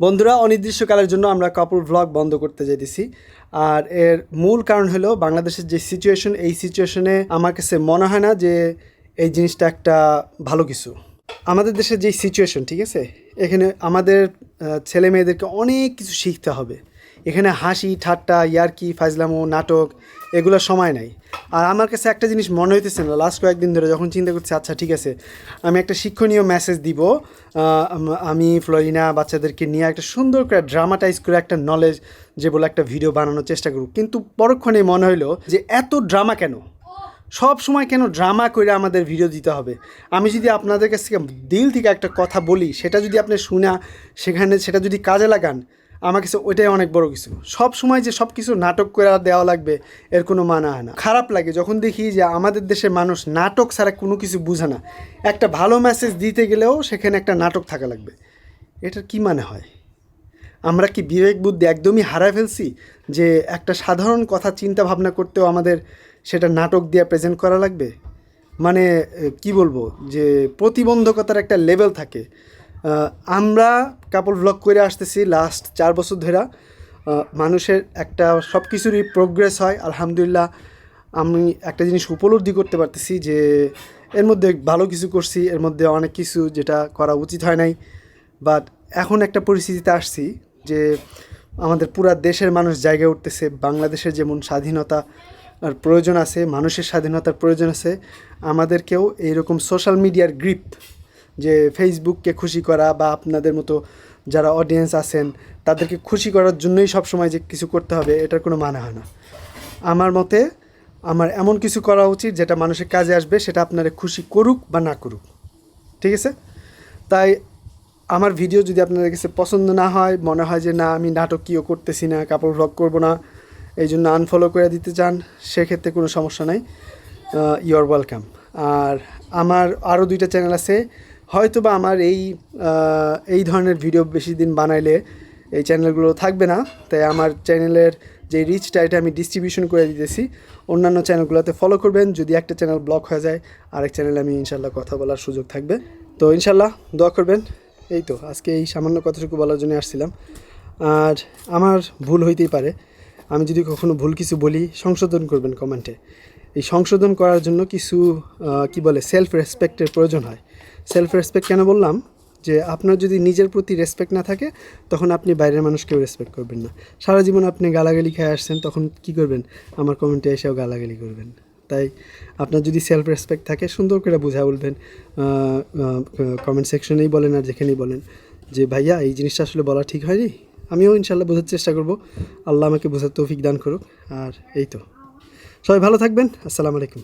বন্ধুরা, অনির্দিষ্টকালের জন্য আমরা কাপড় ভ্লগ বন্ধ করতে যেতেছি আর এর মূল কারণ হলো বাংলাদেশের যে সিচুয়েশন এই সিচুয়েশনে আমার কাছে মনে হয় না যে এই জিনিসটা একটা ভালো কিছু। আমাদের দেশের যে সিচুয়েশন ঠিক আছে? এখানে আমাদের ছেলে মেয়েদেরকে অনেক কিছু শিখতে হবে। এখানে হাসি, ঠাট্টা, ইয়ার্কি, ফাজলামো, নাটক, এগুলোর সময় নাই। আর আমার কাছে একটা জিনিস মনে হইতেছে না লাস্ট কয়েকদিন ধরে যখন চিন্তা করছি আচ্ছা ঠিক আছে, আমি একটা শিক্ষণীয় মেসেজ দিব আমি ফ্লোরিনা বাচ্চাদেরকে নিয়ে একটা সুন্দর করে ড্রামাটাইজ করে একটা নলেজ যে বলে একটা ভিডিও বানানোর চেষ্টা করব। কিন্তু পরক্ষণে মনে হলো যে এত ড্রামা কেন? সব সময় কেন ড্রামা করে আমাদের ভিডিও দিতে হবে? আমি যদি আপনাদের কাছ থেকে দিল থেকে একটা কথা বলি, সেটা যদি আপনি শুনা, সেখানে সেটা যদি কাজে লাগান আমার কাছে ওইটাই অনেক বড় কিছু। সব সময় যে সব কিছু নাটক করে দেওয়া লাগবে, এর কোনো মানে হয় না। খারাপ লাগে যখন দেখি যে আমাদের দেশের মানুষ নাটক ছাড়া কোনো কিছু বুঝে না। একটা ভালো মেসেজ দিতে গেলেও সেখানে একটা নাটক থাকা লাগবে। এটার কি মানে হয়? আমরা কি বিবেক বুদ্ধি একদমই হারায় ফেলছি যে একটা সাধারণ কথা চিন্তা ভাবনা করতেও আমাদের সেটা নাটক দিয়ে প্রেজেন্ট করা লাগবে? মানে কি বলব? যে প্রতিবন্ধকতার একটা লেভেল থাকে। আমরা কাপড় ব্লগ করে আসতেছি লাস্ট চার বছর ধরে। মানুষের একটা সব কিছুরই প্রোগ্রেস হয়। আলহামদুলিল্লাহ, আমি একটা জিনিস উপলব্ধি করতে পারতেছি যে এর মধ্যে ভালো কিছু করছি, এর মধ্যে অনেক কিছু যেটা করা উচিত হয় নাই। বাট এখন একটা পরিস্থিতিতে আসছি যে আমাদের পুরা দেশের মানুষ জায়গায় উঠতেছে, বাংলাদেশের যেমন স্বাধীনতা আর প্রয়োজন আছে, মানুষের স্বাধীনতার প্রয়োজন আছে, আমাদেরকেও এইরকম সোশ্যাল মিডিয়ার গ্রিপ যে ফেসবুককে খুশি করা বা আপনাদের মতো যারা অডিয়েন্স আছেন, তাদেরকে খুশি করার জন্যই সবসময় যে কিছু করতে হবে, এটার কোনো মানে হয় না। আমার মতে, আমার এমন কিছু করা উচিত যেটা মানুষের কাজে আসবে, সেটা আপনারা খুশি করুক বা না করুক। ঠিক আছে? তাই আমার ভিডিও যদি আপনাদের কাছে পছন্দ না হয়, মনে হয় যে না, আমি নাটকীয় করতেছি না, কাপড় ভ্লগ করব না, এই জন্য আনফলো করে দিতে চান, সেক্ষেত্রে কোনো সমস্যা নাই। ইউ আর ওয়েলকাম আর আমার আরও দুইটা চ্যানেল আছে হয়তো বা আমার এই এই ধরনের ভিডিও বেশি দিন বানাইলে এই চ্যানেলগুলো থাকবে না। তাই আমার চ্যানেলের যে রিচটা এটা আমি ডিস্ট্রিবিউশন করে দিতেছি। অন্যান্য চ্যানেলগুলোতে ফলো করবেন। যদি একটা চ্যানেল ব্লক হয়ে যায়, আরেক চ্যানেলে আমি ইনশাল্লাহ কথা বলার সুযোগ থাকবে। তো ইনশাল্লাহ দোয়া করবেন। এই তো, আজকে এই সামান্য কথাটুকু বলার জন্য আসছিলাম। আর আমার ভুল হইতেই পারে। আমি যদি কখনো ভুল কিছু বলি, সংশোধন করবেন কমেন্টে এই সংশোধন করার জন্য কিছু কি বলে সেলফ রেসপেক্টের প্রয়োজন হয়। সেলফ রেসপেক্ট কেন বললাম? যে আপনার যদি নিজের প্রতি রেসপেক্ট না থাকে, তখন আপনি বাইরের মানুষকেও রেসপেক্ট করবেন না। সারা জীবন আপনি গালাগালি খেয়ে আসছেন, তখন কি করবেন? আমার কমেন্টে এসেও গালাগালি করবেন। তাই আপনার যদি সেলফ রেসপেক্ট থাকে, সুন্দর করে বুঝা বলবেন। কমেন্ট সেকশনেই বলেন আর যেখানেই বলেন। যে ভাইয়া, এই জিনিসটা আসলে বলা ঠিক হয়নি? আমিও ইনশাল্লাহ বোঝার চেষ্টা করব। আল্লাহ আমাকে বোঝার তৌফিক দান করুক। আর এই তো। সবাই ভালো থাকবেন। আসসালামু আলাইকুম।